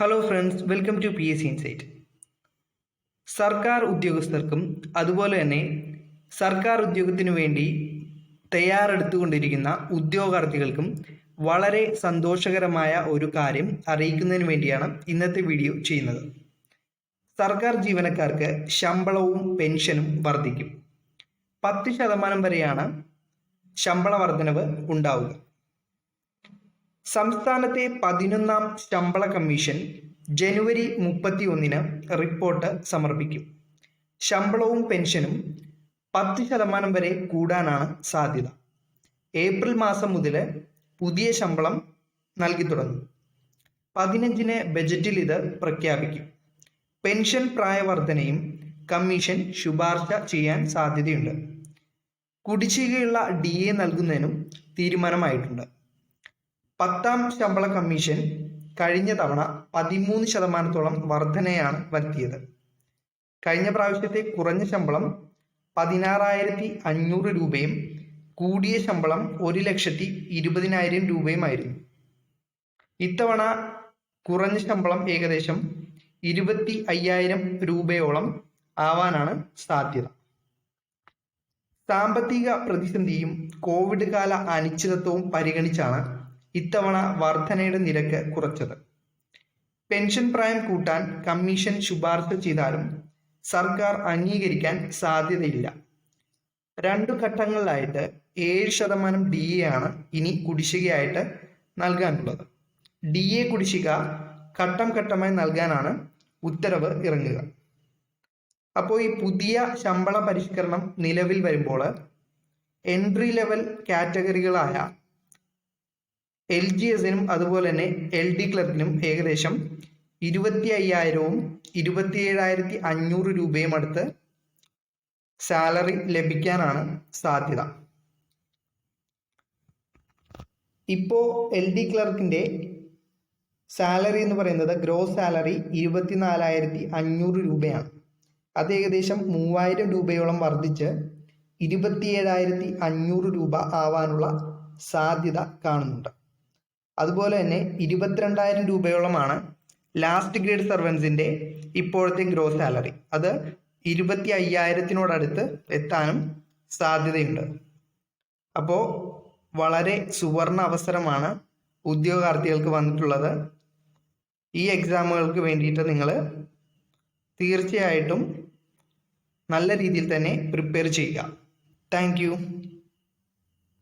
Hello friends welcome to P S insight സർക്കാർ ഉദ്യോഗസ്ഥർക്കും അതുപോലെ തന്നെ സർക്കാർ ഉദ്യോഗത്തിനു വേണ്ടി തയ്യാറെടുത്തുകൊണ്ടിരിക്കുന്ന ഉദ്യോഗാർത്ഥികൾക്കും വളരെ സന്തോഷകരമായ ഒരു കാര്യം അറിയിക്കുന്നതിന് വേണ്ടിയാണ് ഇന്നത്തെ വീഡിയോ ചെയ്യുന്നത്. സർക്കാർ ജീവനക്കാർക്ക് ശമ്പളവും പെൻഷനും വർദ്ധിക്കും. പത്ത് ശതമാനം വരെയാണ് ശമ്പള വർധനവ് ഉണ്ടാവുക. സംസ്ഥാനത്തെ പതിനൊന്നാം ശമ്പള കമ്മീഷൻ ജനുവരി മുപ്പത്തി ഒന്നിന് റിപ്പോർട്ട് സമർപ്പിക്കും. ശമ്പളവും പെൻഷനും പത്ത് ശതമാനം വരെ കൂടാനാണ് സാധ്യത. ഏപ്രിൽ മാസം മുതൽ പുതിയ ശമ്പളം നൽകി തുടങ്ങും. പതിനഞ്ചിന് ബജറ്റിൽ ഇത് പ്രഖ്യാപിക്കും. പെൻഷൻ പ്രായവർധനയും കമ്മീഷൻ ശുപാർശ ചെയ്യാൻ സാധ്യതയുണ്ട്. കുടിശ്ശികയുള്ള ഡി എ നൽകുന്നതിനും തീരുമാനമായിട്ടുണ്ട്. പത്താം ശമ്പള കമ്മീഷൻ കഴിഞ്ഞ തവണ പതിമൂന്ന് ശതമാനത്തോളം വർധനയാണ് വരുത്തിയത്. കഴിഞ്ഞ പ്രാവശ്യത്തെ കുറഞ്ഞ ശമ്പളം പതിനാറായിരത്തി അഞ്ഞൂറ് രൂപയും കൂടിയ ശമ്പളം ഒരു ലക്ഷത്തി ഇരുപതിനായിരം രൂപയുമായിരുന്നു. ഇത്തവണ കുറഞ്ഞ ശമ്പളം ഏകദേശം ഇരുപത്തി അയ്യായിരം രൂപയോളം ആവാനാണ് സാധ്യത. സാമ്പത്തിക പ്രതിസന്ധിയും കോവിഡ് കാല അനിശ്ചിതത്വവും പരിഗണിച്ചാണ് ഇത്തവണ വർധനയുടെ നിരക്ക് കുറച്ചത്. പെൻഷൻ പ്രായം കൂട്ടാൻ കമ്മീഷൻ ശുപാർശ ചെയ്താലും സർക്കാർ അംഗീകരിക്കാൻ സാധ്യതയില്ല. രണ്ടു ഘട്ടങ്ങളിലായിട്ട് ഏഴ് ശതമാനം ഡി എ ആണ് ഇനി കുടിശ്ശികയായിട്ട് നൽകാനുള്ളത്. ഡി എ കുടിശ്ശിക ഘട്ടം ഘട്ടമായി നൽകാനാണ് ഉത്തരവ് ഇറങ്ങുക. അപ്പോൾ ഈ പുതിയ ശമ്പള പരിഷ്കരണം നിലവിൽ വരുമ്പോൾ എൻട്രി ലെവൽ കാറ്റഗറികളായ എൽ ജി എസിനും അതുപോലെ തന്നെ എൽ ഡി ക്ലർക്കിനും ഏകദേശം ഇരുപത്തി അയ്യായിരവും ഇരുപത്തി ഏഴായിരത്തി അഞ്ഞൂറ് രൂപയും അടുത്ത് സാലറി ലഭിക്കാനാണ് സാധ്യത. ഇപ്പോൾ എൽ ഡി ക്ലർക്കിന്റെ സാലറി എന്ന് പറയുന്നത് ഗ്രോസ് സാലറി ഇരുപത്തിനാലായിരത്തി അഞ്ഞൂറ് രൂപയാണ്. അത് ഏകദേശം മൂവായിരം രൂപയോളം വർദ്ധിച്ച് ഇരുപത്തിയേഴായിരത്തി അഞ്ഞൂറ് രൂപ ആവാനുള്ള സാധ്യത കാണുന്നുണ്ട്. അതുപോലെ തന്നെ ഇരുപത്തിരണ്ടായിരം രൂപയോളമാണ് ലാസ്റ്റ് ഗ്രേഡ് സർവൻസിന്റെ ഇപ്പോഴത്തെ ഗ്രോസ് സാലറി അത് ഇരുപത്തി അയ്യായിരത്തിനോടടുത്ത് എത്താനും സാധ്യതയുണ്ട്. അപ്പോൾ വളരെ സുവർണ അവസരമാണ് ഉദ്യോഗാർത്ഥികൾക്ക് വന്നിട്ടുള്ളത്. ഈ എക്സാമുകൾക്ക് വേണ്ടിയിട്ട് നിങ്ങൾ തീർച്ചയായിട്ടും നല്ല രീതിയിൽ തന്നെ പ്രിപ്പയർ ചെയ്യുക. താങ്ക്